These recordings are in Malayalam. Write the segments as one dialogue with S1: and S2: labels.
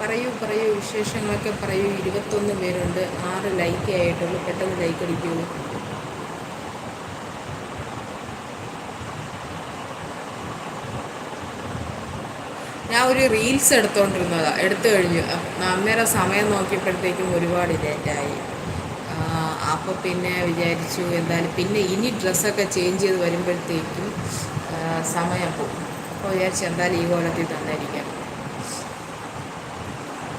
S1: പറയൂ പറയൂ. വിശേഷങ്ങളൊക്കെ പറയൂ. ഇരുപത്തൊന്ന് പേരുണ്ട്. ആറ് ലൈക്ക് ആയിട്ടുള്ളൂ. പെട്ടെന്ന് ലൈക്ക് അടിക്കൂ. ഞാൻ ഒരു റീൽസ് എടുത്തോണ്ടിരുന്നതാ. എടുത്തു കഴിഞ്ഞു. അന്നേരം സമയം നോക്കിയപ്പോഴത്തേക്കും ഒരുപാട് ലേറ്റായി അപ്പോൾ പിന്നെ വിചാരിച്ചു എന്തായാലും പിന്നെ ഇനി ഡ്രസ്സൊക്കെ ചേഞ്ച് ചെയ്ത് വരുമ്പോഴത്തേക്കും സമയം പോകും. അപ്പോൾ വിചാരിച്ചു എന്തായാലും ഈ കോലത്തിൽ തന്നിരിക്കാം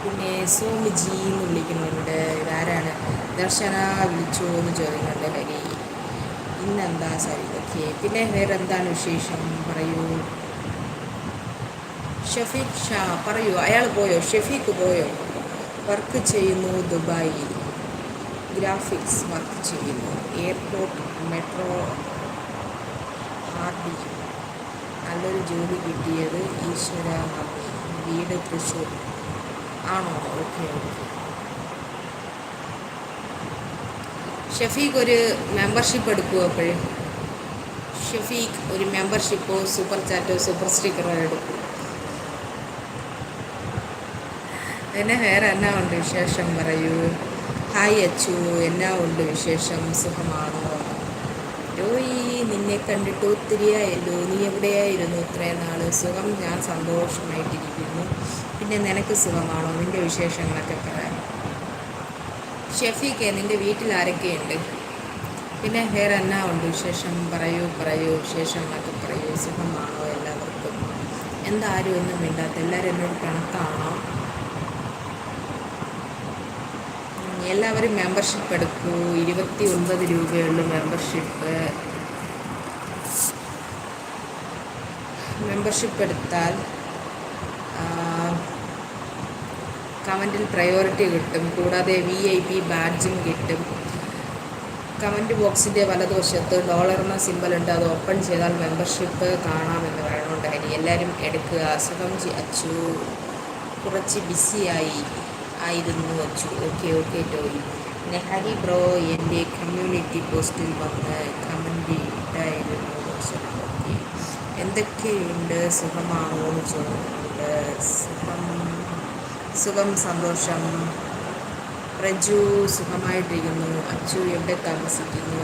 S1: പിന്നെ സോമിജി എന്ന് വിളിക്കുന്നുണ്ട് ഇതാരാണ്? ദർശന വിളിച്ചു എന്ന് ചോദിക്കുന്നുണ്ട്. ഹരി ഇന്നെന്താ സരിതൊക്കെ പിന്നെ വേറെ എന്താണ് വിശേഷം? പറയൂ. ഷഫീഖ് ഷാ പറയൂ. അയാൾ പോയോ? ഷഫീഖ് പോയോ? വർക്ക് ചെയ്യുന്നു ദുബായി. ഗ്രാഫിക്സ് വർക്ക് ചെയ്യുന്നു. എയർപോർട്ട് മെട്രോ ഹാർഡി നല്ലൊരു ജോലി കിട്ടിയത് ഈശ്വര വീട് തൃശ്ശൂർ. ആണോ? ഓക്കെ ഷഫീഖ് ഒരു മെമ്പർഷിപ്പ് എടുക്കുമോ അപ്പോഴും ഷഫീഖ് ഒരു മെമ്പർഷിപ്പോ സൂപ്പർ ചാറ്റോ സൂപ്പർ സ്റ്റിക്കറോ എടുക്കും? എന്നെ വേറെ എന്നാ ഉണ്ട് വിശേഷം പറയൂ? ഹായ് അച്ചു എന്നാ ഉണ്ട് വിശേഷം? സുഖമാണോ? രോയി നിന്നെ കണ്ടിട്ട് ഒത്തിരിയായല്ലോ. നീ എവിടെയായിരുന്നു ഇത്രയും നാൾ സുഖം? ഞാൻ സന്തോഷമായിട്ടിരിക്കുന്നു. പിന്നെ നിനക്ക് സുഖമാണോ? നിന്റെ വിശേഷങ്ങളൊക്കെ പറയാം ഷെഫീക്കെ നിന്റെ വീട്ടിൽ ആരൊക്കെയുണ്ട്? പിന്നെ വേറെ എന്നാ ഉണ്ട് വിശേഷം? പറയൂ പറയൂ. വിശേഷങ്ങളൊക്കെ പറയൂ. സുഖമാണോ എല്ലാവർക്കും? എന്താരും ഒന്നും മിണ്ടാത്ത എല്ലാവരും എന്നോട് കണക്കാണോ? എല്ലാവരും മെമ്പർഷിപ്പ് എടുക്കൂ. ഇരുപത്തി ഒൻപത് രൂപയുള്ള മെമ്പർഷിപ്പ് മെമ്പർഷിപ്പ് എടുത്താൽ കമന്റിൽ പ്രയോറിറ്റി കിട്ടും. കൂടാതെ വി ഐ പി ബാഡ്ജും കിട്ടും. കമന്റ് ബോക്സിന്റെ വലതുവശത്ത് ഡോളർ എന്ന സിമ്പൽ ഉണ്ട്. അത് ഓപ്പൺ ചെയ്താൽ മെമ്പർഷിപ്പ് കാണാമെന്ന് പറയണോണ്ടായി എല്ലാവരും എടുക്കുക. അസുഖം അച്ചു. കുറച്ച് ബിസിയായി ആയിരുന്നു അച്ചു. ഓക്കെ ഓക്കെ ടോയി. നെഹരി ബ്രോ എന്റെ കമ്മ്യൂണിറ്റി പോസ്റ്റിൽ വന്ന് കമന്റ് ഇട്ടായിരുന്നു. എന്തൊക്കെയുണ്ട്? സുഖമാണോ എന്ന് ചോദിക്കുന്നുണ്ട്. സുഖം സുഖം സന്തോഷം. പ്രജു സുഖമായിട്ടിരിക്കുന്നു. അച്ചു എവിടെ താമസിക്കുന്നു?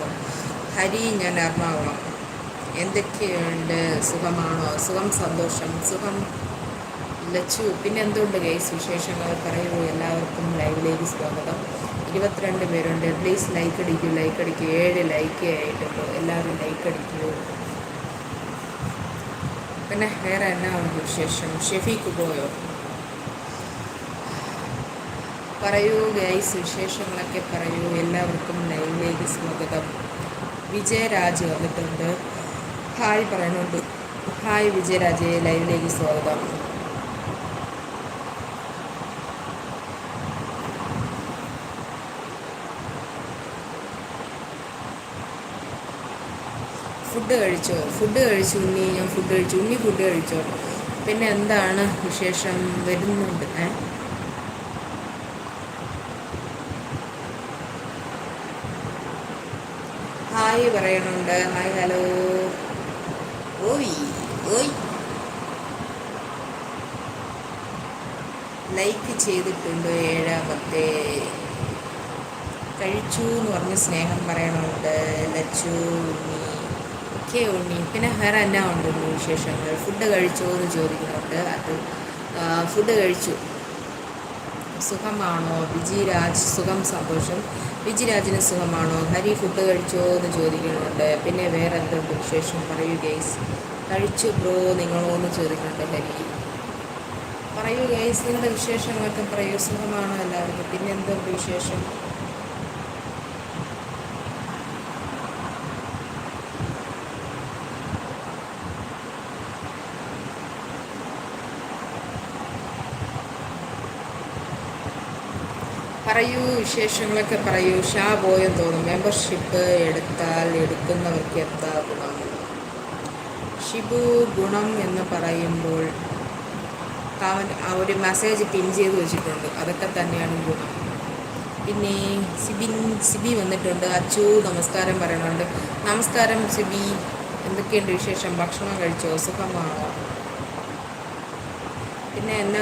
S1: ഹരി ഞാൻ എറണാകുളം. എന്തൊക്കെയുണ്ട്? സുഖമാണോ? സുഖം സന്തോഷം. സുഖം. ലച്ചു പിന്നെ എന്തുകൊണ്ട് ഗൈസ് വിശേഷങ്ങൾ? പറയൂ. എല്ലാവർക്കും ലൈവിലേക്ക് സ്വാഗതം. ഇരുപത്തിരണ്ട് പേരുണ്ട്. പ്ലീസ് ലൈക്ക് അടിക്കൂ. ലൈക്ക് അടിക്കൂ. ഏഴ് ലൈക്ക് ആയിട്ടുണ്ട്. എല്ലാവരും ലൈക്ക് അടിക്കൂ. പിന്നെ വേറെ എന്നാ ഉണ്ട് വിശേഷം? ഷെഫീക്ക് പോയോ? പറയൂ ഗൈസ് വിശേഷങ്ങളൊക്കെ പറയൂ. എല്ലാവർക്കും ലൈവിലേക്ക് സ്വാഗതം. വിജയരാജ് വന്നിട്ടുണ്ട്. ഹായ് പറയുന്നുണ്ട് ഹായ് വിജയരാജ് ലൈവിലേക്ക് സ്വാഗതം. ഫുഡ് കഴിച്ചോ? ഫുഡ് കഴിച്ചു ഉണ്ണി ഞാൻ ഫുഡ് കഴിച്ചു. ഉണ്ണി ഫുഡ് കഴിച്ചോ? പിന്നെ എന്താണ് വിശേഷം? വരുന്നുണ്ട് ഏ? ഹായ് പറയണുണ്ട്. ഹായ് ഹലോ ഓയ് ഓയ്. ലൈക്ക് ചെയ്തിട്ടുണ്ട് ഏഴാമത്തെ. കഴിച്ചു എന്ന് പറഞ്ഞ് സ്നേഹം പറയണുണ്ട്. ലച്ചു ഉണ്ണി. ഒക്കെ ഉണ്ണി പിന്നെ വേറെ എന്നാ ഉണ്ട് വിശേഷങ്ങൾ? ഫുഡ് കഴിച്ചോ എന്ന് ചോദിക്കുന്നുണ്ട്. അത് ഫുഡ് കഴിച്ചു. സുഖമാണോ? വിജിരാജ് സുഖം സന്തോഷം. വിജിരാജിന് സുഖമാണോ? ഹരി ഫുഡ് കഴിച്ചോ എന്ന് ചോദിക്കുന്നുണ്ട്. പിന്നെ വേറെ എന്തുണ്ട് വിശേഷം? പറയൂ ഗേസ് കഴിച്ചു ബ്രോ നിങ്ങളോ എന്ന് ചോദിക്കുന്നുണ്ട് ഹരി. പറയൂ ഗേസ് നിങ്ങളുടെ വിശേഷങ്ങളൊക്കെ പറയൂ. സുഖമാണോ എല്ലാവർക്കും? പിന്നെ എന്തുണ്ട് വിശേഷം? പറയൂ വിശേഷങ്ങളൊക്കെ പറയൂ. ഷാ പോയെന്ന് തോന്നുന്നു. മെമ്പർഷിപ്പ് എടുത്താൽ എടുക്കുന്നവർക്ക് എന്താ ഗുണം? ഷിബു ഗുണം എന്ന് പറയുമ്പോൾ അവൻ ഒരു മെസ്സേജ് പിൻ ചെയ്ത് വെച്ചിട്ടുണ്ട്. അതൊക്കെ തന്നെയാണ് ഗുണം. പിന്നെ സിബിൻ സിബി വന്നിട്ടുണ്ട്. അച്ചു നമസ്കാരം പറയുന്നുണ്ട്. നമസ്കാരം സിബി. എന്തൊക്കെയുണ്ട് വിശേഷം? ഭക്ഷണം കഴിച്ചോ? സുഖമാണോ? പിന്നെ എന്നാ